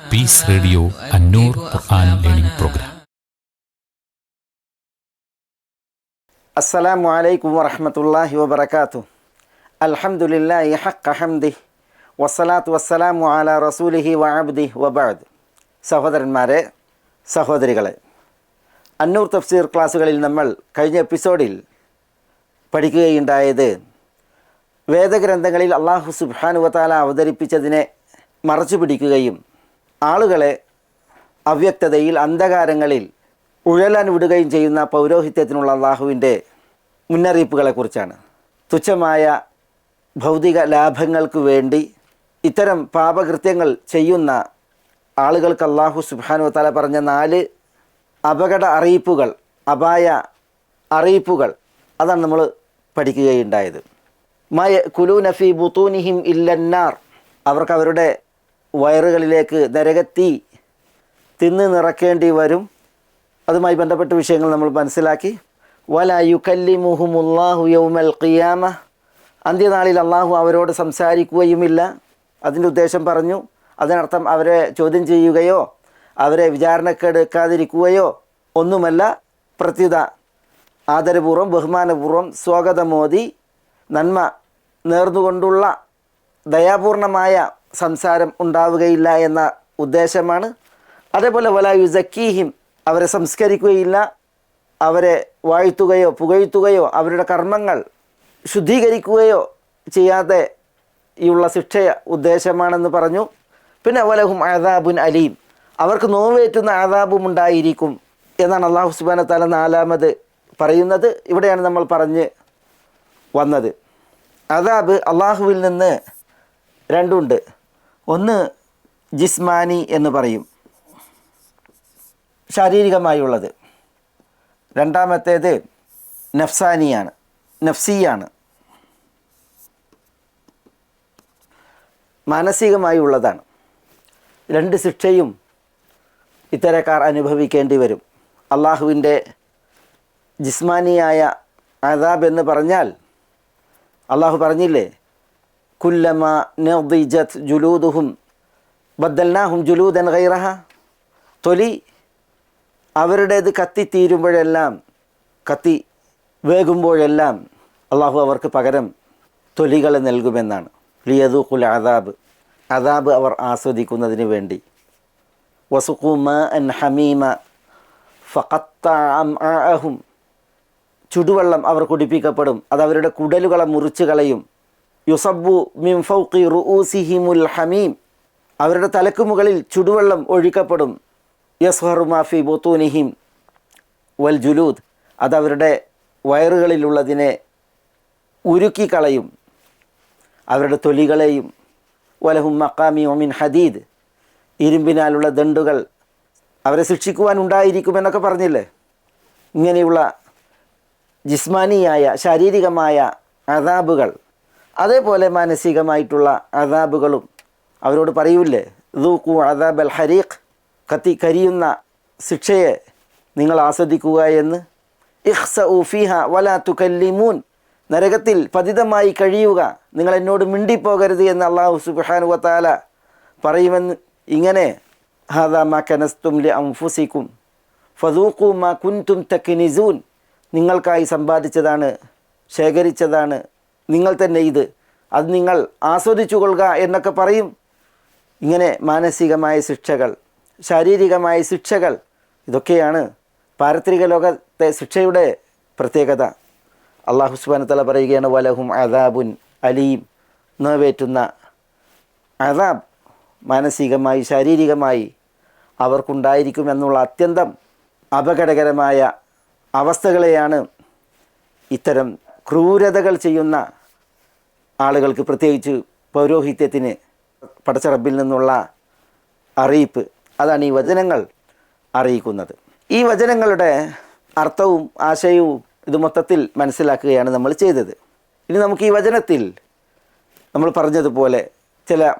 Peace radio Annoor Quran learning program അസ്സലാമു അലൈക്കും വറഹമത്തല്ലാഹി വബർക്കാത്തു അൽഹംദുലില്ലാഹി ഹഖ ഹംദി വസ്സലാത്തു വസ്സലാമു അല റസൂലിഹി വഅബ്ദി വബഅദ് സഹോദരന്മാരെ സഹോദരികളെ അന്നൂർ തഫ്സീർ ക്ലാസ്സുകളിൽ നമ്മൾ കഴിഞ്ഞ എപ്പിസോഡിൽ പഠിക്കുകയുണ്ടായത് വേദഗ്രന്ഥങ്ങളിൽ അള്ളാഹു സുബാനുവത്താല അവതരിപ്പിച്ചതിനെ മറച്ചു പിടിക്കുകയും ആളുകളെ അവ്യക്തതയിൽ അന്ധകാരങ്ങളിൽ ഉഴലാൻ വിടുകയും ചെയ്യുന്ന പൗരോഹിത്യത്തിനുള്ള അള്ളാഹുവിന്റെ മുന്നറിയിപ്പുകളെക്കുറിച്ചാണ്. തുച്ഛമായ ഭൗതിക ലാഭങ്ങൾക്ക് വേണ്ടി ഇത്തരം പാപകൃത്യങ്ങൾ ചെയ്യുന്ന ആളുകൾക്ക് അള്ളാഹു സുബാനു തല പറഞ്ഞ നാല് അപകട അറിയിപ്പുകൾ അപായ അറിയിപ്പുകൾ അതാണ് നമ്മൾ പഠിക്കുകയുണ്ടായത്. മയ കുലു നഫി ബുത്തൂനിഹിം ഇല്ലന്നാർ. അവർക്ക് അവരുടെ വയറുകളിലേക്ക് നരകത്തി തിന്ന് നിറക്കേണ്ടി വരും. അതുമായി ബന്ധപ്പെട്ട വിഷയങ്ങൾ നമ്മൾ മനസ്സിലാക്കി. വല യുക്കല്ലിമുഹുമുല്ലാഹു യൗമൽ ഖിയാമ. അന്ത്യനാളിൽ അള്ളാഹു അവരോട് സംസാരിക്കുകയുമില്ല. അതിന്റെ ഉദ്ദേശം പറഞ്ഞു. അതിനർത്ഥം അവരെ ചോദ്യം ചെയ്യുകയോ അവരെ വിചാരണക്കെടുക്കാതിരിക്കുകയോ ഒന്നുമല്ല. പ്രത്യുത ആദരപൂർവം ബഹുമാനപൂർവം സ്വാഗതമോദി നന്മ നേർന്നുകൊണ്ടുള്ള ദയാപൂർണമായ സംസാരം ഉണ്ടാവുകയില്ല എന്ന ഉദ്ദേശമാണ്. അതേപോലെ വല യുസക്കീഹിം അവരെ സംസ്കരിക്കുകയില്ല. അവരെ വാഴ്ത്തുകയോ പുകഴ്ത്തുകയോ അവരുടെ കർമ്മങ്ങൾ ശുദ്ധീകരിക്കുകയോ ചെയ്യാതെ ഉള്ള ശിക്ഷ ഉദ്ദേശമാണെന്ന് പറഞ്ഞു. പിന്നെ അവലഹും ആദാബുൻ അലീം. അവർക്ക് നോവേറ്റുന്ന ആദാബും ഉണ്ടായിരിക്കും എന്നാണ് അള്ളാഹു സുബാന തല നാലാമത് പറയുന്നത്. ഇവിടെയാണ് നമ്മൾ പറഞ്ഞ് വന്നത്. അതാബ് അള്ളാഹുവിൽ നിന്ന് രണ്ടുണ്ട്. ഒന്ന് ജിസ്മാനി എന്ന് പറയും. ശാരീരികമായുള്ളത്. രണ്ടാമത്തേത് നഫ്സാനിയാണ്. നഫ്സിയാണ്. മാനസികമായി ഉള്ളതാണ് രണ്ട് ശിക്ഷയും ഇത്തരക്കാർ അനുഭവിക്കേണ്ടി വരും. അള്ളാഹുവിന്റെ ജിസ്മാനിയായ അതാബ് എന്ന് പറഞ്ഞാൽ അള്ളാഹു പറഞ്ഞില്ലേ? കുല്ലമ നിർദിജത് ജുലൂദുഹും ബദ്ദൽനാഹും ജുലൂദൻ ഗൈറഹ. തൊലി അവരുടേത് കത്തിത്തീരുമ്പോഴെല്ലാം കത്തി വേകുമ്പോഴെല്ലാം അള്ളാഹു അവർക്ക് പകരം തൊലികൾ നൽകുമെന്നാണ്. ലിയദൂഖുൽ അദാബ് അദാബ് അവർ ആസ്വദിക്കുന്നതിന് വേണ്ടി. വസുഖുമ അൻ ഹമീമ ഫഖത്താഹും ചുടുവെള്ളം അവർ കുടിപ്പിക്കപ്പെടും അത് അവരുടെ കുടലുകളെ മുറിച്ചു കളയും. യുസബു മിം ഫൗക്കി റുഊസിഹിമുൽ ഹമീം. അവരുടെ തലക്കു മുകളിൽ ചുടുവെള്ളം ഒഴിക്കപ്പെടും. യസ്ഹറു മാഫി ബുത്തൂനിഹിം വൽ ജുലൂദ്. അതവരുടെ വയറുകളിലുള്ളതിനെ ഉരുക്കി കളയും. അവരുടെ തൊലികളെയും വലഹും മക്കാമി ഒമിൻ ഹദീദ്. ഇരുമ്പിനാലുള്ള ദണ്ടുകൾ അവരെ ശിക്ഷിക്കുവാൻ ഉണ്ടായിരിക്കുമെന്നൊക്കെ പറഞ്ഞില്ലേ? ഇങ്ങനെയുള്ള ജിസ്മാനിയായ ശാരീരികമായ അതാബുകൾ അതേപോലെ മാനസികമായിട്ടുള്ള അതാബുകളും അവരോട് പറയൂലേ ദൂക്കു അദാബ് അൽ ഹരീഖ്. കത്തി കരിയുന്ന ശിക്ഷയെ നിങ്ങൾ ആസ്വദിക്കുക എന്ന്. ഇഹ്സ ഉഫിഹ വല തുക്കല്ലിമൂൻ നരകത്തിൽ പതിതമായി കഴിയുക. നിങ്ങൾ എന്നോട് മിണ്ടിപ്പോകരുത് എന്ന് അള്ളാഹു സുബാനു വത്താല പറയുമെന്ന്. ഇങ്ങനെ ഹാദാ മാ കനസ്തും ലി അംഫുസിക്കും ഫതൂക്കു മാ കുൻതും തക്കിനിസൂൻ നിങ്ങൾക്കായി സമ്പാദിച്ചതാണ് ശേഖരിച്ചതാണ് നിങ്ങൾ തന്നെ ഇത്. അത് നിങ്ങൾ ആസ്വദിച്ചു കൊള്ളുക എന്നൊക്കെ പറയും. ഇങ്ങനെ മാനസികമായ ശിക്ഷകൾ ശാരീരികമായ ശിക്ഷകൾ ഇതൊക്കെയാണ് പാരത്രിക ലോകത്തെ ശിക്ഷയുടെ പ്രത്യേകത. അള്ളാഹു സുബാനത്തല തല പറയുകയാണ് വലഹും അദാബുൻ അലീം. നിറവേറ്റുന്ന അദാബ് മാനസികമായി ശാരീരികമായി അവർക്കുണ്ടായിരിക്കും എന്നുള്ള അത്യന്തം അപകടകരമായ അവസ്ഥകളെയാണ് ഇത്തരം ക്രൂരതകൾ ചെയ്യുന്ന ആളുകൾക്ക് പ്രത്യേകിച്ച് പൗരോഹിത്യത്തിന് പടച്ചറബിൽ നിന്നുള്ള അറിയിപ്പ് അതാണ് ഈ വചനങ്ങൾ അറിയിക്കുന്നത്. ഈ വചനങ്ങളുടെ അർത്ഥവും ആശയവും ഇത് മൊത്തത്തിൽ മനസ്സിലാക്കുകയാണ് നമ്മൾ ചെയ്തത്. ഇനി നമുക്ക് ഈ വചനത്തിൽ നമ്മൾ പറഞ്ഞതുപോലെ ചില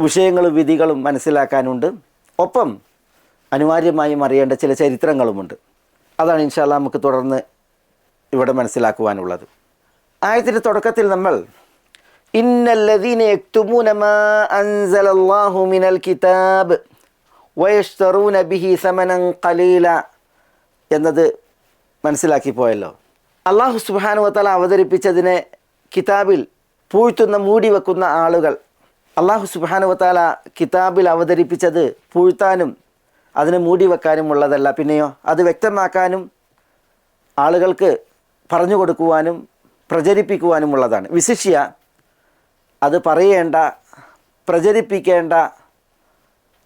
വിഷയങ്ങളും വിധികളും മനസ്സിലാക്കാനുണ്ട്. ഒപ്പം അനിവാര്യമായും അറിയേണ്ട ചില ചരിത്രങ്ങളുമുണ്ട്. അതാണ് ഇൻഷാല്ല നമുക്ക് തുടർന്ന് ഇവിടെ മനസ്സിലാക്കുവാനുള്ളത്. ആയത്തിന്റെ തുടക്കത്തിൽ നമ്മൾ എന്നത് മനസ്സിലാക്കി പോയല്ലോ. അള്ളാഹു സുബാനുവത്തല അവതരിപ്പിച്ചതിനെ കിതാബിൽ പൂഴ്ത്തുന്ന മൂടി വെക്കുന്ന ആളുകൾ. അള്ളാഹു സുബാനുവത്താല കിതാബിൽ അവതരിപ്പിച്ചത് പൂഴ്ത്താനും അതിനെ മൂടി വെക്കാനും ഉള്ളതല്ല. പിന്നെയോ അത് വ്യക്തമാക്കാനും ആളുകൾക്ക് പറഞ്ഞു കൊടുക്കുവാനും പ്രചരിപ്പിക്കുവാനും ഉള്ളതാണ്. വിശിഷ്യ അത് പറയേണ്ട പ്രചരിപ്പിക്കേണ്ട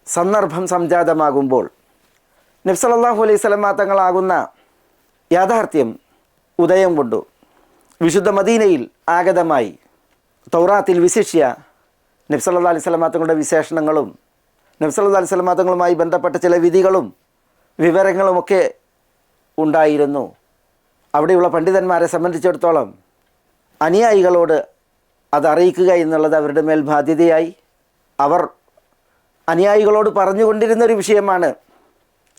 സന്ദർഭം സംജാതമാകുമ്പോൾ നബ്സലല്ലാഹു അലൈഹി സ്വലമാ തങ്ങളാകുന്ന യാഥാർത്ഥ്യം ഉദയം കൊണ്ടു. വിശുദ്ധ മദീനയിൽ ആഗതമായി തൗറാത്തിൽ വിശിഷ്യ നബ്സല്ലാ അലൈഹി സ്വലമാ തങ്ങളുടെ വിശേഷണങ്ങളും നബ്സല്ലാ അലൈഹി സ്വലമാ തങ്ങളുമായി ബന്ധപ്പെട്ട ചില വിധികളും വിവരങ്ങളുമൊക്കെ ഉണ്ടായിരുന്നു. അവിടെയുള്ള പണ്ഡിതന്മാരെ സംബന്ധിച്ചിടത്തോളം അനുയായികളോട് അത് അറിയിക്കുക എന്നുള്ളത് അവരുടെ മേൽ ബാധ്യതയായി. അവർ അനുയായികളോട് പറഞ്ഞുകൊണ്ടിരുന്നൊരു വിഷയമാണ്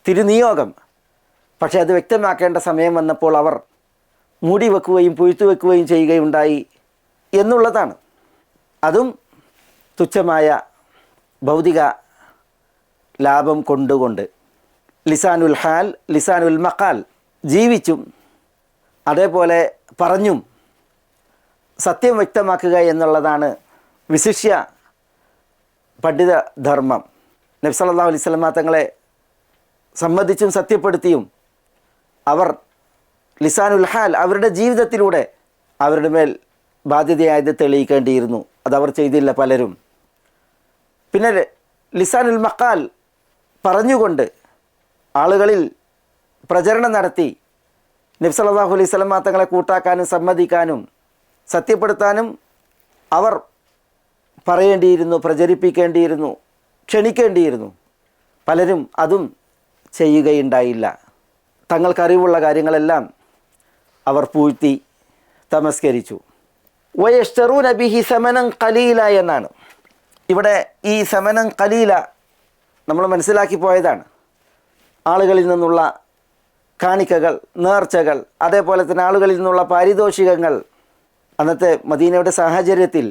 തിരുനിയോഗം. പക്ഷേ അത് വ്യക്തമാക്കേണ്ട സമയം വന്നപ്പോൾ അവർ മൂടി വെക്കുകയും പുഴുത്തു വെക്കുകയും ചെയ്യുകയുണ്ടായി എന്നുള്ളതാണ്. അതും തുച്ഛമായ ഭൗതിക ലാഭം കൊണ്ടുകൊണ്ട്. ലിസാനുൽ ഹാൽ ലിസാനുൽ മക്കാൽ ജീവിച്ചും അതേപോലെ പറഞ്ഞും സത്യം വ്യക്തമാക്കുക എന്നുള്ളതാണ് വിശിഷ്യ പണ്ഡിത ധർമ്മം. നബ്സല്ലാ അലൈഹി സ്വലമ തങ്ങളെ സമ്മതിച്ചും സത്യപ്പെടുത്തിയും അവർ ലിസാനുൽ ഹാൽ അവരുടെ ജീവിതത്തിലൂടെ അവരുടെ മേൽ ബാധ്യതയായത് തെളിയിക്കേണ്ടിയിരുന്നു. അതവർ ചെയ്തില്ല പലരും. പിന്നെ ലിസാനുൽ മക്കാൽ പറഞ്ഞുകൊണ്ട് ആളുകളിൽ പ്രചരണം നടത്തി നബ്സല്ലാഹു അലൈഹി സ്വലമ തങ്ങളെ കൂട്ടാക്കാനും സമ്മതിക്കാനും സത്യപ്പെടുത്താനും അവർ പറയേണ്ടിയിരുന്നു പ്രചരിപ്പിക്കേണ്ടിയിരുന്നു ക്ഷണിക്കേണ്ടിയിരുന്നു. പലരും അതും ചെയ്യുകയുണ്ടായില്ല. തങ്ങൾക്കറിവുള്ള കാര്യങ്ങളെല്ലാം അവർ പൂഴ്ത്തി തമസ്കരിച്ചു. വയഷ്ടറു ബിഹി സമനം കലീല എന്നാണ്. ഇവിടെ ഈ സമനം കലീല നമ്മൾ മനസ്സിലാക്കി പോയതാണ്. ആളുകളിൽ നിന്നുള്ള കാണിക്കകൾ നേർച്ചകൾ അതേപോലെ തന്നെ ആളുകളിൽ നിന്നുള്ള പാരിതോഷികങ്ങൾ അന്നത്തെ മദീനയുടെ സാഹചര്യത്തിൽ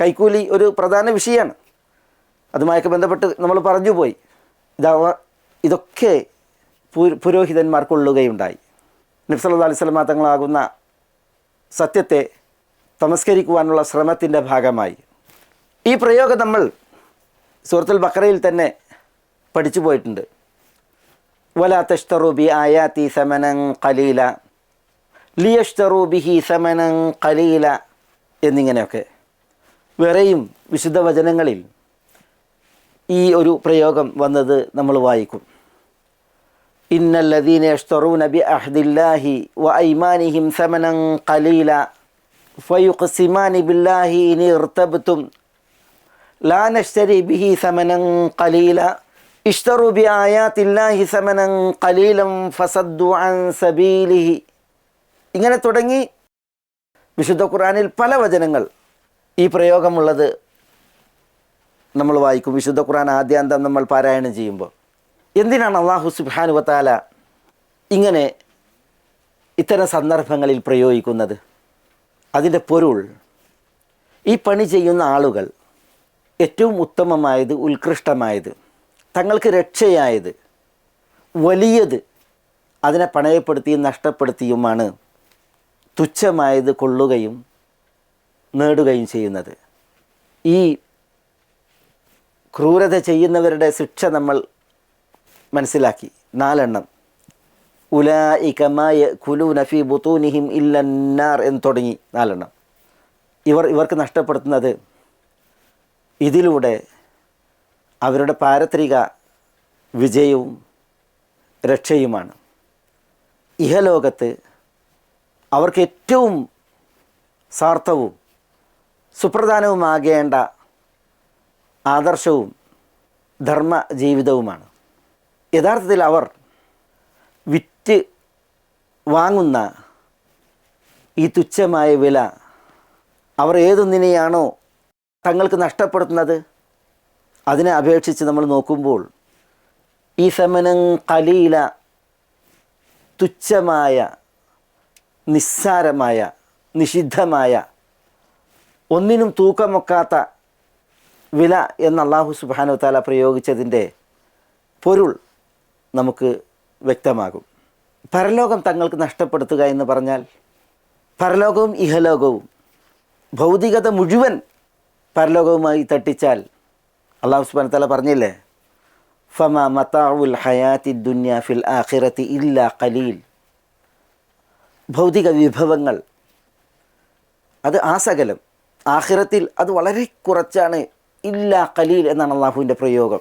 കൈക്കൂലി ഒരു പ്രധാന വിഷയമാണ്. അതുമായൊക്കെ ബന്ധപ്പെട്ട് നമ്മൾ പറഞ്ഞു പോയി. ഇതവ ഇതൊക്കെ പുരോഹിതന്മാർക്കൊള്ളുകയുണ്ടായി നബ്സല്ലാ അലൈഹി സ്വലമാ തങ്ങളാകുന്ന സത്യത്തെ തമസ്കരിക്കുവാനുള്ള ശ്രമത്തിന്റെ ഭാഗമായി. ഈ പ്രയോഗം നമ്മൾ സൂറത്തുൽ ബക്കറയിൽ തന്നെ പഠിച്ചു പോയിട്ടുണ്ട്. വലാ തഷ്തറു ബി ആയാത്തി സമനൻ കലീല ലിയഷ്തറു ബിഹി സമനൻ കലീല എന്നിങ്ങനെയൊക്കെ. വേറെയും വിശുദ്ധ വചനങ്ങളിൽ ഈ ഒരു പ്രയോഗം വന്നത് നമ്മൾ വായിക്കും. ഇന്നല്ലദീന യഷ്തറൂന ബി അഹ്ദില്ലാഹി വ ഐമാനിഹിം സമനൻ കലീല ഫയുഖ്സിമാനി ബില്ലാഹി ഇനി ഇർത്തബ്തും ലാ നഷ്തരി ബിഹി സമനൻ കലീല ഇഷ്തറു ബി ആയാത്തില്ലാഹി സമനൻ കലീലം ഫസദ്ദു അൻ സബീലിഹി ഇങ്ങനെ തുടങ്ങി വിശുദ്ധ ഖുറാനിൽ പല വചനങ്ങൾ ഈ പ്രയോഗമുള്ളത് നമ്മൾ വായിക്കും. വിശുദ്ധ ഖുറാൻ ആദ്യാന്തം നമ്മൾ പാരായണം ചെയ്യുമ്പോൾ. എന്തിനാണ് അള്ളാഹു സുബ്ഹാനു വത്താല ഇങ്ങനെ ഇത്തരം സന്ദർഭങ്ങളിൽ പ്രയോഗിക്കുന്നത്? അതിന്റെ പൊരുൾ ഈ പണി ചെയ്യുന്ന ആളുകൾ ഏറ്റവും ഉത്തമമായത് ഉത്കൃഷ്ടമായത് തങ്ങൾക്ക് രക്ഷയായത് വലിയത് അതിനെ പണയപ്പെടുത്തിയും നഷ്ടപ്പെടുത്തിയുമാണ് തുച്ഛമായത് കൊള്ളുകയും നേടുകയും ചെയ്യുന്നത്. ഈ ക്രൂരത ചെയ്യുന്നവരുടെ ശിക്ഷ നമ്മൾ മനസ്സിലാക്കി. നാലെണ്ണം. ഉലായിക്കമായ കുലു നഫി ബുത്തൂനിഹിം ഇല്ലന്നാർ എന്ന് തുടങ്ങി നാലെണ്ണം. ഇവർ ഇവർക്ക് നഷ്ടപ്പെടുത്തുന്നത് ഇതിലൂടെ അവരുടെ പാരത്രിക വിജയവും രക്ഷയുമാണ്. ഇഹലോകത്ത് അവർക്ക് ഏറ്റവും സാർത്ഥവും സുപ്രധാനവുമാകേണ്ട ആദർശവും ധർമ്മ ജീവിതവുമാണ് യഥാർത്ഥത്തിൽ അവർ വിറ്റ് വാങ്ങുന്ന ഈ തുച്ഛമായ വില അവർ ഏതൊന്നിനെയാണോ തങ്ങൾക്ക് നഷ്ടപ്പെടുത്തുന്നത്? അതിനെ അപേക്ഷിച്ച് നമ്മൾ നോക്കുമ്പോൾ ഈ സമനം കലീല തുച്ഛമായ നിസ്സാരമായ നിഷിദ്ധമായ ഒന്നിനും തൂക്കമൊക്കാത്ത വില എന്ന് അള്ളാഹു സുബാനു താല പ്രയോഗിച്ചതിന്റെ പൊരുൾ നമുക്ക് വ്യക്തമാകും. പരലോകം തങ്ങൾക്ക് നഷ്ടപ്പെടുത്തുക എന്ന് പറഞ്ഞാൽ പരലോകവും ഇഹലോകവും ഭൗതികത മുഴുവൻ പരലോകവുമായി തട്ടിച്ചാൽ അള്ളാഹു സുബാൻ തല പറഞ്ഞില്ലേ? ഫമ മത്താവുൽ ഹയാത്തി ദുന്യ ഫിൽ ആഖിറത്തി ഇല്ല കലീൽ ഭൗതിക വിഭവങ്ങൾ. അത് ആസകലം. ആഖിറത്തിൽ അത് വളരെ കുറച്ചാണ്. ഇല്ല കലീൽ എന്നാണ് അള്ളാഹുവിന്റെ പ്രയോഗം.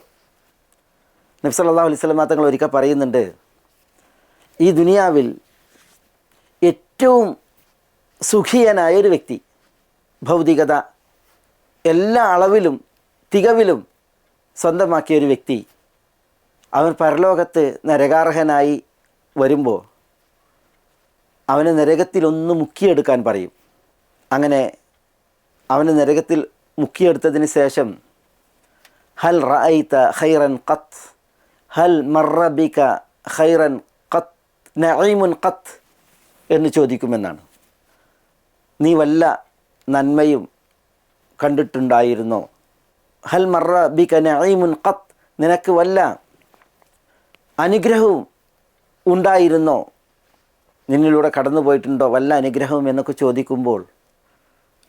നബ്സ് അള്ളാഹു അലൈഹി സ്വലമാ തങ്ങൾ ഒരിക്കൽ പറയുന്നുണ്ട് ഈ ദുനിയാവിൽ ഏറ്റവും സുഖിയനായ ഒരു വ്യക്തി ഭൗതികത എല്ലാ അളവിലും തികവിലും സ്വന്തമാക്കിയ ഒരു വ്യക്തി അവൻ പരലോകത്ത് നരകാർഹനായി വരുമ്പോൾ അവനെ നരകത്തിലൊന്ന് മുക്കിയെടുക്കാൻ പറയും. അങ്ങനെ അവനെ നരകത്തിൽ മുക്കിയെടുത്തതിന് ശേഷം ഹൽ റഅയ്ത ഖൈറൻ ഖത്ത് ഹൽ മറബിക ഖൈറൻ ഖത്ത് നഈമുൻ ഖത്ത് എന്ന് ചോദിക്കുമെന്നാണ്. നീ വല്ല നന്മയും കണ്ടിട്ടുണ്ടായിരുന്നോ? ഹൽ മറ ബിക നഈമുൻ നിനക്ക് വല്ല അനുഗ്രഹവും ഉണ്ടായിരുന്നോ? നിന്നിലൂടെ കടന്നു പോയിട്ടുണ്ടോ വല്ല അനുഗ്രഹവും എന്നൊക്കെ ചോദിക്കുമ്പോൾ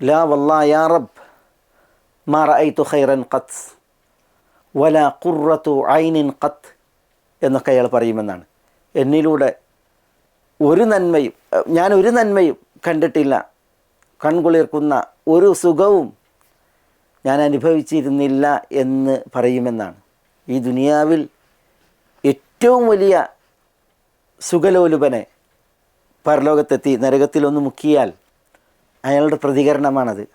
ലാ വല്ലാ യാ റബ് മാ റഅയ്തു ഖൈറൻ ഖത്ത് വല ഖുറത്തു ഐനിൻ ഖത്ത് എന്നൊക്കെ അയാൾ പറയുമെന്നാണ്. എന്നിലൂടെ ഒരു നന്മയും ഞാൻ ഒരു നന്മയും കണ്ടിട്ടില്ല. കൺകുളിർക്കുന്ന ഒരു സുഖവും ഞാൻ അനുഭവിച്ചിരുന്നില്ല എന്ന് പറയുമെന്നാണ്. ഈ ദുനിയാവിൽ ഏറ്റവും വലിയ സുഖലോലുപനെ പരലോകത്തെത്തി നരകത്തിലൊന്ന് മുക്കിയാൽ അയാളുടെ പ്രതികരണമാണത്.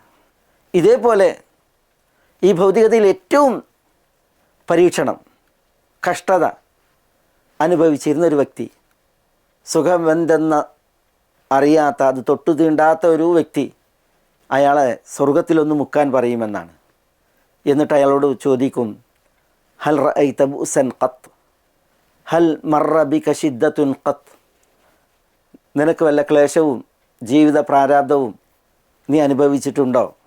ഇതേപോലെ ഈ ഭൗതികതയിൽ ഏറ്റവും പരീക്ഷണം കഷ്ടത അനുഭവിച്ചിരുന്ന ഒരു വ്യക്തി സുഖം അറിയാത്ത അത് തൊട്ടു തീണ്ടാത്ത ഒരു വ്യക്തി അയാളെ സ്വർഗത്തിലൊന്ന് മുക്കാൻ പറയുമെന്നാണ്. എന്നിട്ട് അയാളോട് ചോദിക്കും ഹൽ റൈ തബുസൻ ഖത്ത്? ഹൽ മറബി കഷിദ്ദത്തുൻ ഷിദ്ദത്തുൻ ഖത്ത്? നിനക്ക് വല്ല ക്ലേശവും ജീവിത പ്രാരാബ്ധവും നീ അനുഭവിച്ചിട്ടുണ്ടോ?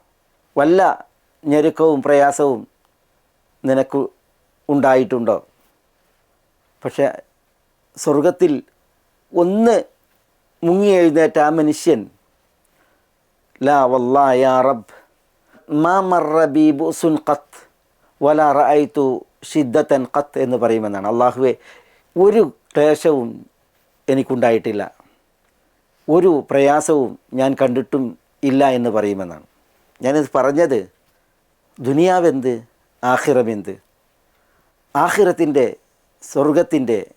വല്ല ഞെരുക്കവും പ്രയാസവും നിനക്ക് ഉണ്ടായിട്ടുണ്ടോ? പക്ഷെ സ്വർഗത്തിൽ ഒന്ന് മുങ്ങി എഴുന്നേറ്റ ആ മനുഷ്യൻ ലാ വല്ലാ യാ റബ് മാ മറ ഷിദ്ദത്തൻ ഖത്ത് എന്ന് പറയുമെന്നാണ്. അള്ളാഹുവെ ഒരു ക്ലേശവും എനിക്കുണ്ടായിട്ടില്ല. ഒരു പ്രയാസവും ഞാൻ കണ്ടിട്ടും ഇല്ല എന്ന് പറയുമെന്നാണ്. ഞാനിത് പറഞ്ഞത് ദുനിയാവെന്ത് ആഹിറമെന്ത് ആഹിറത്തിന്റെ സ്വർഗത്തിന്റെ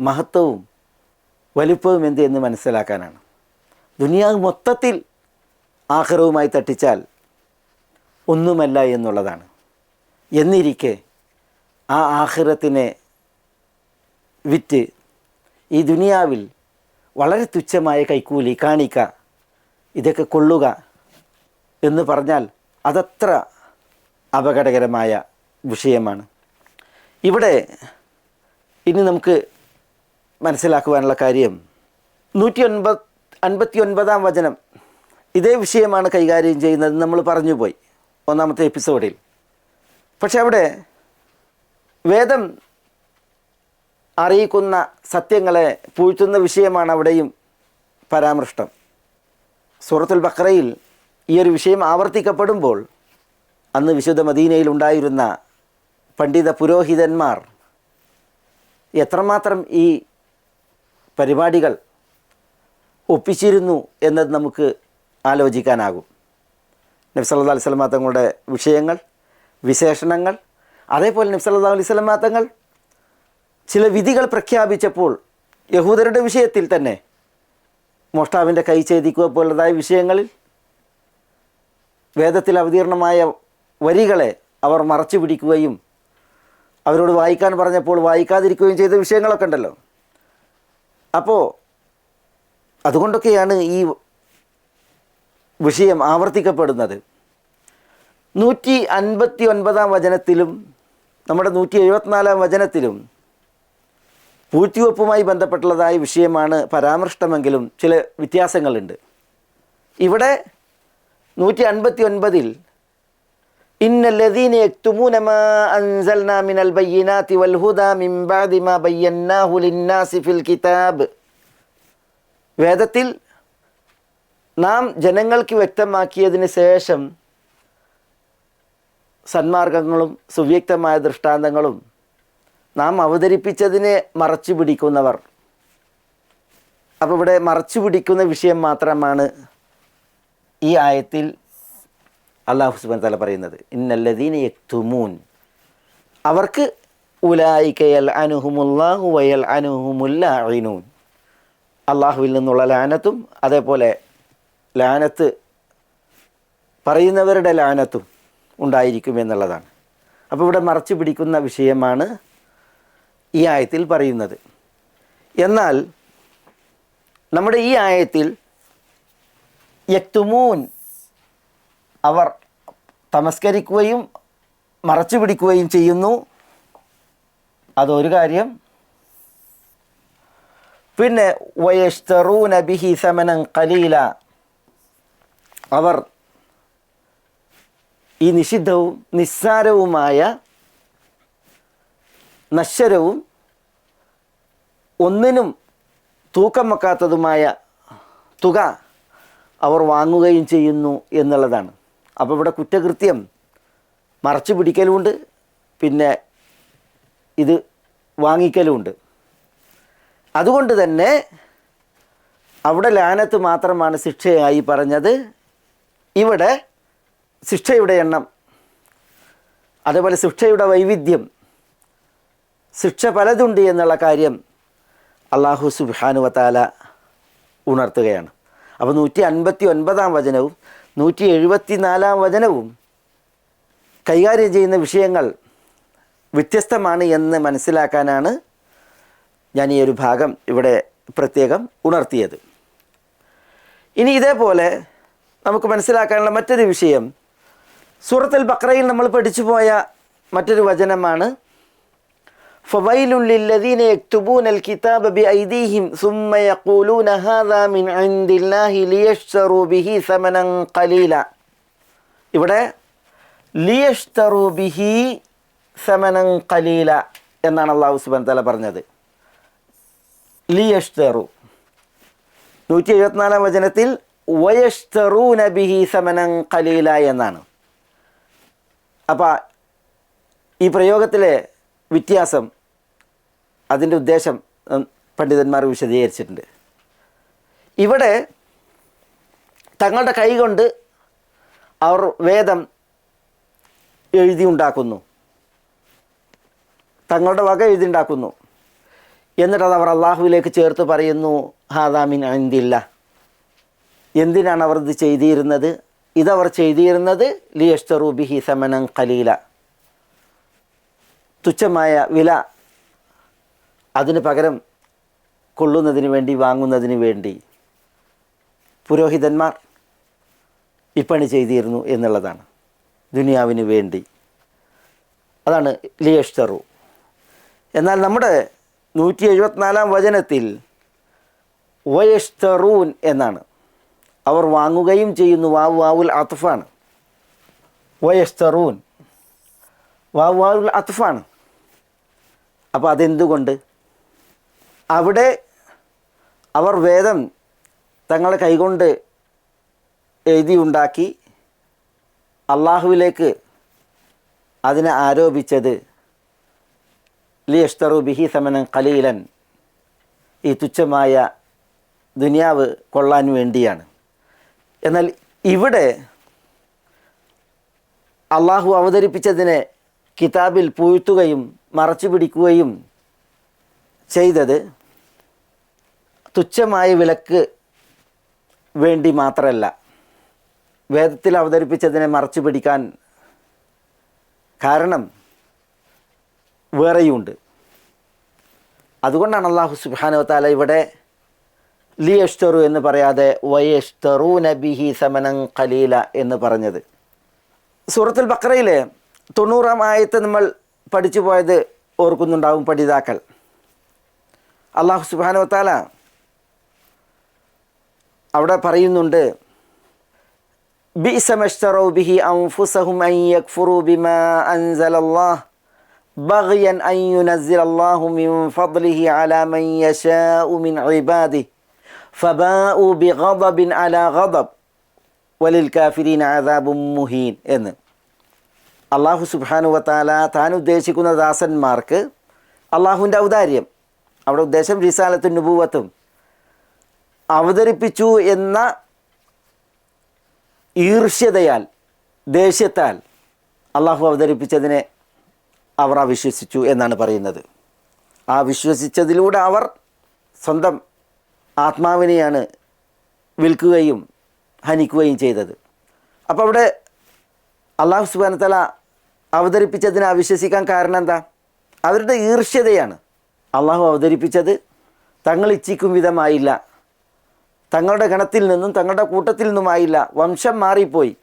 മഹത്വവും വലിപ്പവും എന്ത് എന്ന് മനസ്സിലാക്കാനാണ്. ദുനിയാവ് മൊത്തത്തിൽ ആഹിറവുമായി തട്ടിച്ചാൽ ഒന്നുമല്ല എന്നുള്ളതാണ്. എന്നിരിക്കെ ആ ആഹിറത്തിനെ വിറ്റ് ഈ ദുനിയാവിൽ വളരെ തുച്ഛമായ കൈക്കൂലി കാണിക്ക ഇതൊക്കെ കൊള്ളുക എന്ന് പറഞ്ഞാൽ അതത്ര അപകടകരമായ വിഷയമാണ്. ഇവിടെ ഇനി നമുക്ക് മനസ്സിലാക്കുവാനുള്ള കാര്യം നൂറ്റി ഒൻപത് അൻപത്തി ഒൻപതാം വചനം. ഇതേ വിഷയമാണ് കൈകാര്യം ചെയ്യുന്നത് നമ്മൾ പറഞ്ഞുപോയി ഒന്നാമത്തെ എപ്പിസോഡിൽ. പക്ഷെ അവിടെ വേദം അറിയിക്കുന്ന സത്യങ്ങളെ പൂഴ്ത്തുന്ന വിഷയമാണ് അവിടെയും പരാമൃഷ്ടം. സൂറത്തുൽ ബക്രയിൽ ഈ ഒരു വിഷയം ആവർത്തിക്കപ്പെടുമ്പോൾ അന്ന് വിശുദ്ധ മദീനയിൽ ഉണ്ടായിരുന്ന പണ്ഡിത പുരോഹിതന്മാർ എത്രമാത്രം ഈ പരിപാടികൾ ഒപ്പിച്ചിരുന്നു എന്നത് നമുക്ക് ആലോചിക്കാനാകും. നബ്സല്ലാ അലൈഹി സ്വലമാ തങ്ങളുടെ വിഷയങ്ങൾ വിശേഷണങ്ങൾ അതേപോലെ നബ്സല്ലാ അലൈഹി സ്വലമാ തങ്ങൾ ചില വിധികൾ പ്രഖ്യാപിച്ചപ്പോൾ യഹൂദരുടെ വിഷയത്തിൽ തന്നെ മോഷ്ടാവിന്റെ കൈ ഛേദിക്കുക പോലുള്ളതായ വിഷയങ്ങളിൽ വേദത്തിൽ അവതീർണമായ വരികളെ അവർ മറച്ചു പിടിക്കുകയും അവരോട് വായിക്കാൻ പറഞ്ഞപ്പോൾ വായിക്കാതിരിക്കുകയും ചെയ്ത വിഷയങ്ങളൊക്കെ ഉണ്ടല്ലോ. അപ്പോൾ അതുകൊണ്ടൊക്കെയാണ് ഈ വിഷയം ആവർത്തിക്കപ്പെടുന്നത്. നൂറ്റി അൻപത്തി ഒൻപതാം വചനത്തിലും നമ്മുടെ നൂറ്റി എഴുപത്തിനാലാം വചനത്തിലും പൂഴ്ത്തിവെപ്പുമായി ബന്ധപ്പെട്ടുള്ളതായ വിഷയമാണ് പരാമർശമെങ്കിലും ചില വ്യത്യാസങ്ങളുണ്ട്. ഇവിടെ നൂറ്റി അൻപത്തി ഒൻപതിൽ വേദത്തിൽ നാം ജനങ്ങൾക്ക് വ്യക്തമാക്കിയതിന് ശേഷം സന്മാർഗങ്ങളും സുവ്യക്തമായ ദൃഷ്ടാന്തങ്ങളും നാം അവതരിപ്പിച്ചതിനെ മറച്ചു പിടിക്കുന്നവർ. അപ്പോൾ ഇവിടെ മറച്ചു പിടിക്കുന്ന വിഷയം മാത്രമാണ് ഈ ആയത്തിൽ അള്ളാഹു സുബാൻ തല പറയുന്നത്. ഇന്നല്ലദീന യക്തുമൂൻ. അവർക്ക് ഉലായിക്കയൽ അനുഹുമുല്ലാഹു വയൽ അനുഹുമുല്ല അയിനൂൻ അള്ളാഹുവിൽ നിന്നുള്ള ലാനത്തും അതേപോലെ ലാനത്ത് പറയുന്നവരുടെ ലാനത്തും ഉണ്ടായിരിക്കും എന്നുള്ളതാണ്. അപ്പോൾ ഇവിടെ മറച്ചു പിടിക്കുന്ന വിഷയമാണ് ഈ ആയത്തിൽ പറയുന്നത്. എന്നാൽ നമ്മുടെ ഈ ആയത്തിൽ യക്തുമൂൻ അവർ തമസ്കരിക്കുകയും മറച്ചു പിടിക്കുകയും ചെയ്യുന്നു. അതൊരു കാര്യം. പിന്നെ വയസ്തറൂന ബിഹി സമനം കലീല അവർ ഈ നിഷിദ്ധവും നിസ്സാരവുമായ നശ്വരവും ഒന്നിനും തൂക്കം വെക്കാത്തതുമായ തുക അവർ വാങ്ങുകയും ചെയ്യുന്നു എന്നുള്ളതാണ്. അപ്പോൾ ഇവിടെ കുറ്റകൃത്യം മറച്ചു പിടിക്കലുമുണ്ട് പിന്നെ ഇത് വാങ്ങിക്കലുമുണ്ട്. അതുകൊണ്ട് തന്നെ അവിടെ ലാനത്ത് മാത്രമാണ് ശിക്ഷയായി പറഞ്ഞത്. ഇവിടെ ശിക്ഷയുടെ എണ്ണം അതേപോലെ ശിക്ഷയുടെ വൈവിധ്യം ശിക്ഷ പലതുണ്ട് എന്നുള്ള കാര്യം അള്ളാഹു സുബാനുവത്താല ഉണർത്തുകയാണ്. അപ്പോൾ നൂറ്റി അൻപത്തി ഒൻപതാം വചനവും നൂറ്റി എഴുപത്തി നാലാം വചനവും കൈകാര്യം ചെയ്യുന്ന വിഷയങ്ങൾ വ്യത്യസ്തമാണ് എന്ന് മനസ്സിലാക്കാനാണ് ഞാൻ ഈ ഒരു ഭാഗം ഇവിടെ പ്രത്യേകം ഉണർത്തിയത്. ഇനി ഇതേപോലെ നമുക്ക് മനസ്സിലാക്കാനുള്ള മറ്റൊരു വിഷയം സൂറത്തുൽ ബക്രയിൽ നമ്മൾ പഠിച്ചു പോയ മറ്റൊരു വചനമാണ് ഫവൈലുല്ലദീന യക്തുബൂന അൽ കിതാബ ഇവിടെ ലിയഷ്തറു ബിഹി സമനൻ ഖലീല എന്നാണ് അള്ളാഹു സുബാൻ തല പറഞ്ഞത്. ലിയഷ്തറു നൂറ്റി എഴുപത്തിനാലാം വചനത്തിൽ വയഷ്തറൂന ബിഹി സമനം ഖലീല എന്നാണ്. അപ്പോൾ ഈ പ്രയോഗത്തിലെ വ്യത്യാസം അതിന്റെ ഉദ്ദേശം പണ്ഡിതന്മാർ വിശദീകരിച്ചിട്ടുണ്ട്. ഇവിടെ തങ്ങളുടെ കൈകൊണ്ട് അവർ വേദം എഴുതി ഉണ്ടാക്കുന്നു. തങ്ങളുടെ വക എഴുതി ഉണ്ടാക്കുന്നു. എന്നിട്ട് അവർ അള്ളാഹുവിലേക്ക് ചേർത്ത് പറയുന്നു ഹാദാമിൻ അന്തില്ല എന്തിനാണ് അവർ ഇത് ചെയ്തിരുന്നത്? ഇതവർ ചെയ്തിരുന്നത് ലിയഷ്തറു ബിഹി സമനം കലീല തുച്ഛമായ വില അതിന് പകരം കൊള്ളുന്നതിന് വേണ്ടി വാങ്ങുന്നതിന് വേണ്ടി പുരോഹിതന്മാർ ഇപ്പണി ചെയ്തിരുന്നു എന്നുള്ളതാണ്. ദുനിയാവിന് വേണ്ടി. അതാണ് ലിയഷ്തറു. എന്നാൽ നമ്മുടെ നൂറ്റി എഴുപത്തിനാലാം വചനത്തിൽ വയഷ്തറൂൻ എന്നാണ്. അവർ വാങ്ങുകയും ചെയ്യുന്നു വാവ് വാവുൽ അത്ഫാണ്. വയഷ്തറൂൻ. വാവ് വാവുൽ അത്ഫാണ്. അപ്പോൾ അതെന്തുകൊണ്ട്? അവിടെ അവർ വേദം തങ്ങളെ കൈകൊണ്ട് എഴുതിയുണ്ടാക്കി അള്ളാഹുവിലേക്ക് അതിനെ ആരോപിച്ചത് ലിയഷ്തറു ബിഹി സമനൻ കലീലൻ ഈ തുച്ഛമായ ദുനിയാവ് കൊള്ളാൻ വേണ്ടിയാണ്. എന്നാൽ ഇവിടെ അള്ളാഹു അവതരിപ്പിച്ചതിനെ കിതാബിൽ പൂഴ്ത്തുകയും മറച്ചു പിടിക്കുകയും ചെയ്തത് തുച്ഛമായ വിലക്ക് വേണ്ടി മാത്രമല്ല. വേദത്തിൽ അവതരിപ്പിച്ചതിനെ മറച്ചു പിടിക്കാൻ കാരണം വേറെയുണ്ട്. അതുകൊണ്ടാണ് അള്ളാഹു സുബാനു താല ഇവിടെ ലിയഷ്തറു എന്ന് പറയാതെ വയഷ്തറു നബിഹി സമനൻ ഖലീല എന്ന് പറഞ്ഞത്. സൂറത്തുൽ ബക്രയിലെ തൊണ്ണൂറാം ആയത്ത് നമ്മൾ പഠിച്ചു പോയത് ഓർക്കുന്നുണ്ടാവും പഠിതാക്കൾ അള്ളാഹു സുബാനു താല അവിടെ പറയുന്നുണ്ട് بئس ما اشتروا به أنفسهم أن يكفروا بما أنزل الله بغيا أن ينزل الله من فضله على من يشاء من عباده فباءوا بغضب على غضب وللكافرين عذاب مهين എന്ന് അള്ളാഹു സുബാനു വത്താല താൻ ഉദ്ദേശിക്കുന്ന ദാസന്മാർക്ക് അള്ളാഹുവിന്റെ ഔദാര്യം. അവിടെ ഉദ്ദേശം റിസാലത്തും നുപൂവത്തും അവതരിപ്പിച്ചു എന്ന ഈർഷ്യതയാൽ ദേഷ്യത്താൽ അള്ളാഹു അവതരിപ്പിച്ചതിനെ അവർ അവിശ്വസിച്ചു എന്നാണ് പറയുന്നത്. ആ വിശ്വസിച്ചതിലൂടെ അവർ സ്വന്തം ആത്മാവിനെയാണ് വിൽക്കുകയും ഹനിക്കുകയും ചെയ്തത്. അപ്പോൾ അവിടെ അള്ളാഹു സുബാന തല അവതരിപ്പിച്ചതിനെ അവിശ്വസിക്കാൻ കാരണം എന്താ? അവരുടെ ഈർഷ്യതയാണ്. അള്ളാഹു അവതരിപ്പിച്ചത് തങ്ങൾ ഇച്ഛിക്കും വിധമായില്ല. തങ്ങളുടെ ഗണത്തിൽ നിന്നും തങ്ങളുടെ കൂട്ടത്തിൽ നിന്നുമായില്ല. വംശം മാറിപ്പോയി.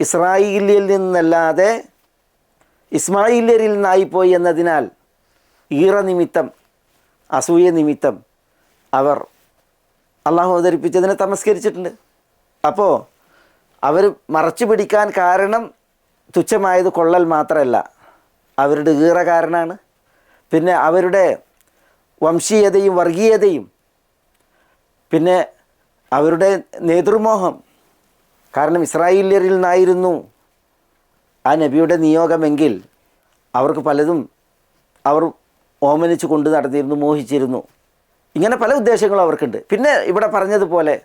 ഇസ്രായേലിൽ നിന്നല്ലാതെ ഇസ്മായില്യരിൽ നിന്നായിപ്പോയി എന്നതിനാൽ ഈറ നിമിത്തം അസൂയ നിമിത്തം അവർ അള്ളാഹു അവതരിപ്പിച്ചതിനെ തമസ്കരിച്ചിട്ടുണ്ട്. അപ്പോൾ അവർ മറച്ചു പിടിക്കാൻ കാരണം തുച്ഛമായത് കൊള്ളൽ മാത്രമല്ല അവരുടെ ഈറ കാരണമാണ് പിന്നെ അവരുടെ വംശീയതയും വർഗീയതയും പിന്നെ അവരുടെ നേതൃമോഹം. കാരണം ഇസ്രായേലിയരിൽ നിന്നായിരുന്നു ആ നബിയുടെ നിയോഗമെങ്കിൽ അവർക്ക് പലതും അവർ ഓമനിച്ച് കൊണ്ട് നടന്നിരുന്നു മോഹിച്ചിരുന്നു. ഇങ്ങനെ പല ഉദ്ദേശങ്ങളും അവർക്കുണ്ട്. പിന്നെ ഇവിടെ പറഞ്ഞതുപോലെ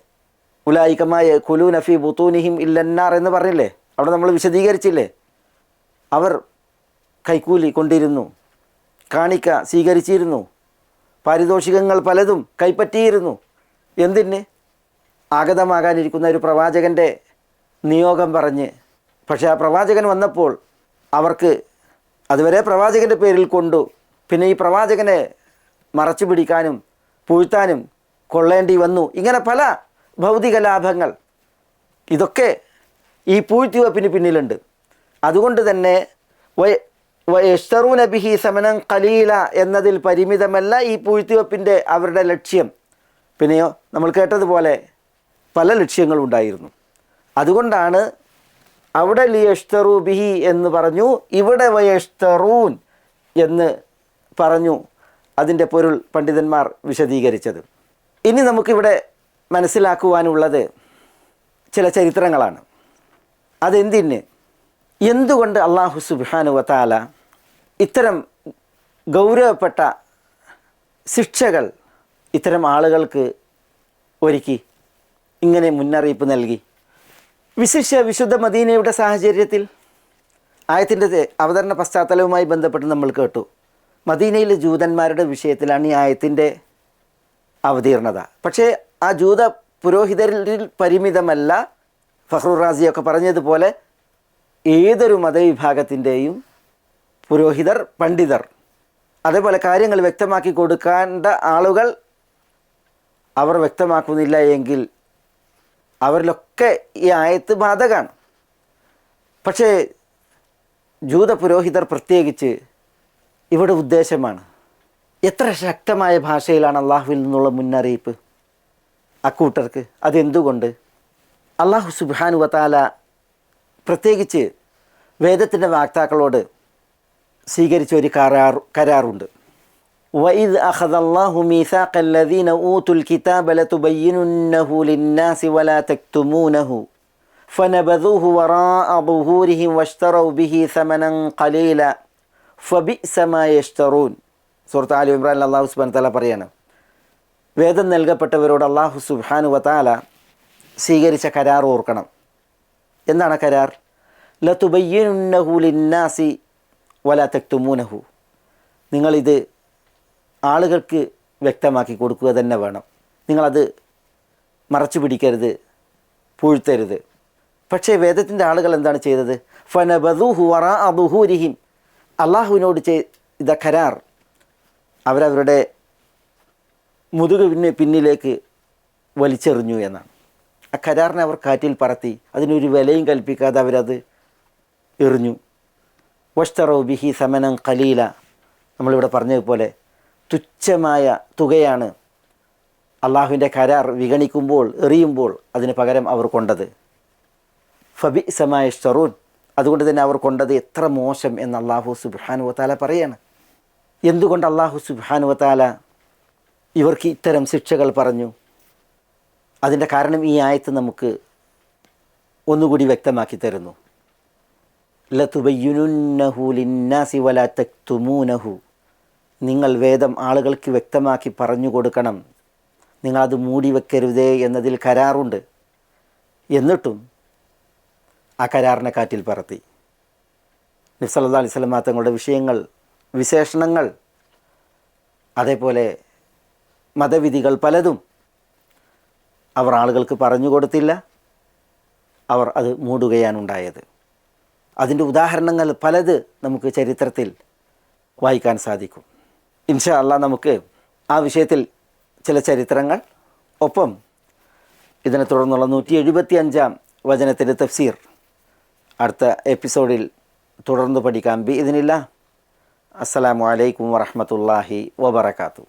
ഉലായിക്കമായ കുലു നഫി ബുത്തൂനിഹിം ഇല്ലന്നാർ എന്ന് പറഞ്ഞില്ലേ? അവിടെ നമ്മൾ വിശദീകരിച്ചില്ലേ? അവർ കൈക്കൂലി കൊണ്ടിരുന്നു കാണിക്ക സ്വീകരിച്ചിരുന്നു. പാരിതോഷികങ്ങൾ പലതും കൈപ്പറ്റിയിരുന്നു. എന്തിന്? ആഗതമാകാനിരിക്കുന്ന ഒരു പ്രവാചകന്റെ നിയോഗം പറഞ്ഞ്. പക്ഷേ ആ പ്രവാചകൻ വന്നപ്പോൾ അവർക്ക് അതുവരെ പ്രവാചകന്റെ പേരിൽ കൊണ്ടു. പിന്നെ ഈ പ്രവാചകനെ മറച്ചു പിടിക്കാനും പൂഴ്ത്താനും കൊള്ളേണ്ടി വന്നു. ഇങ്ങനെ പല ഭൗതിക ലാഭങ്ങൾ ഇതൊക്കെ ഈ പൂഴ്ത്തിവെപ്പിന് പിന്നിലുണ്ട്. അതുകൊണ്ട് തന്നെ യഷ്തറൂന ബിഹി സമനം കലീല എന്നതിൽ പരിമിതമല്ല ഈ പൂഴ്ത്തിവെപ്പിന്റെ അവരുടെ ലക്ഷ്യം. പിന്നെയോ നമ്മൾ കേട്ടതുപോലെ പല ലക്ഷ്യങ്ങളുണ്ടായിരുന്നു അതുകൊണ്ടാണ് അവിടെ ലിയഷ്തറു ബിഹി എന്ന് പറഞ്ഞു ഇവിടെ വയഷ്തറൂൻ എന്ന് പറഞ്ഞു അതിന്റെ പൊരുൾ പണ്ഡിതന്മാർ വിശദീകരിച്ചത്. ഇനി നമുക്കിവിടെ മനസ്സിലാക്കുവാനുള്ളത് ചില ചരിത്രങ്ങളാണ്. അതെന്തിന്? എന്തുകൊണ്ട് അള്ളാഹു സുബാനു വത്താല ഇത്തരം ഗൗരവപ്പെട്ട ശിക്ഷകൾ ഇത്തരം ആളുകൾക്ക് ഒരുക്കി ഇങ്ങനെ മുന്നറിയിപ്പ് നൽകി? വിശിഷ്യ വിശുദ്ധ മദീനയുടെ സാഹചര്യത്തിൽ ആയത്തിന്റെ അവതരണ പശ്ചാത്തലവുമായി ബന്ധപ്പെട്ട് നമ്മൾ കേട്ടു. മദീനയിലെ ജൂതന്മാരുടെ വിഷയത്തിലാണ് ഈ ആയത്തിന്റെ അവതീർണത. പക്ഷേ ആ ജൂത പുരോഹിതരിൽ പരിമിതമല്ല ഫഹ്റു റാസിയൊക്കെ പറഞ്ഞതുപോലെ ഏതൊരു മതവിഭാഗത്തിന്റെയും പുരോഹിതർ പണ്ഡിതർ അതേപോലെ കാര്യങ്ങൾ വ്യക്തമാക്കി കൊടുക്കേണ്ട ആളുകൾ അവർ വ്യക്തമാക്കുന്നില്ല എങ്കിൽ അവരിലൊക്കെ ഈ ആയത്ത് ബാധകമാണ് പക്ഷേ ജൂത പുരോഹിതർ പ്രത്യേകിച്ച് ഇവിടെ ഉദ്ദേശമാണ് എത്ര ശക്തമായ ഭാഷയിലാണ് അള്ളാഹുവിൽ നിന്നുള്ള മുന്നറിയിപ്പ്? അക്കൂട്ടർക്ക് അതെന്തുകൊണ്ട്? അള്ളാഹു സുബാനു വത്താല പ്രത്യേകിച്ച് വേദത്തിൻ്റെ വാക്താക്കളോട് സ്വീകരിച്ച ഒരു കരാർ കരാറുണ്ട് وإذ أخذ الله ميثاق الذين أوتوا الكتاب لتبيننه للناس ولا تكتمونه فنبذوه وراء ظهورهم واشتروا به ثمنا قليلا فبئس ما يشترون സുഹൃത്ത് ആലി ഇമ്രാൻ അള്ളാഹു സുബാൻ തല പറയാണ് വേദം നൽകപ്പെട്ടവരോട് അള്ളാഹു സുബാനു വത്താല സ്വീകരിച്ച കരാർ ഓർക്കണം എന്താണ് ആ കരാർ ലതുബയ്യനുന്നഹു ലിന്നാസി വല തെക്തുമൂനഹു. നിങ്ങളിത് ആളുകൾക്ക് വ്യക്തമാക്കി കൊടുക്കുക തന്നെ വേണം. നിങ്ങളത് മറച്ചു പിടിക്കരുത് പൂഴ്ത്തരുത്. പക്ഷേ വേദത്തിന്റെ ആളുകൾ എന്താണ് ചെയ്തത്? ഫനബദുഹു വറ അബുഹൂരിഹിം അള്ളാഹുവിനോട് ചെയ്ത കരാർ അവരവരുടെ മുതുക് പിന്നെ പിന്നിലേക്ക് വലിച്ചെറിഞ്ഞു എന്നാണ്. ആ കരാറിനെ അവർ കാറ്റിൽ പറത്തി അതിനൊരു വിലയും കൽപ്പിക്കാതെ അവരത് എറിഞ്ഞു. വഷ്തറോ ബിഹി സമനം കലീല നമ്മളിവിടെ പറഞ്ഞതുപോലെ തുച്ഛമായ തുകയാണ് അള്ളാഹുവിന്റെ കരാർ വിഗണിക്കുമ്പോൾ എറിയുമ്പോൾ അതിന് പകരം അവർ കൊണ്ടത്. ഫബി സമായ ഷറൂൻ അതുകൊണ്ട് തന്നെ അവർ കൊണ്ടത് എത്ര മോശം എന്ന് അള്ളാഹു സുബാനുവത്താല പറയാണ്. എന്തുകൊണ്ട് അള്ളാഹു സുബാനുവത്താല ഇവർക്ക് ഇത്തരം ശിക്ഷകൾ പറഞ്ഞു? അതിന്റെ കാരണം ഈ ആയത്ത് നമുക്ക് ഒന്നുകൂടി വ്യക്തമാക്കി തരുന്നു. ലതുബയ്യുനുന്നഹു ലിന്നാസി വല തക്തുമൂനഹു. നിങ്ങൾ വേദം ആളുകൾക്ക് വ്യക്തമാക്കി പറഞ്ഞു കൊടുക്കണം. നിങ്ങളത് മൂടി വെക്കരുതേ എന്നതിൽ കരാറുണ്ട്. എന്നിട്ടും ആ കരാറിനെ കാറ്റിൽ പറത്തി. നിഫ്സല്ലാ അലൈഹി തങ്ങളുടെ വിഷയങ്ങൾ വിശേഷണങ്ങൾ അതേപോലെ മതവിധികൾ പലതും അവർ ആളുകൾക്ക് പറഞ്ഞു കൊടുത്തില്ല. അവർ അത് മൂടുകയാണ് ഉണ്ടായത് അതിന്റെ ഉദാഹരണങ്ങൾ പലത് നമുക്ക് ചരിത്രത്തിൽ വായിക്കാൻ സാധിക്കും. ഇൻഷാ അല്ല നമുക്ക് ആ വിഷയത്തിൽ ചില ചരിത്രങ്ങൾ ഒപ്പം ഇതിനെ തുടർന്നുള്ള നൂറ്റി എഴുപത്തി അഞ്ചാം വചനത്തിന്റെ തഫ്സീർ അടുത്ത എപ്പിസോഡിൽ തുടർന്ന് പഠിക്കാം. ബി ഇതിനില്ല അസ്സലാമു അലൈക്കും വറഹമത്തല്ലാഹി വബർക്കാത്തു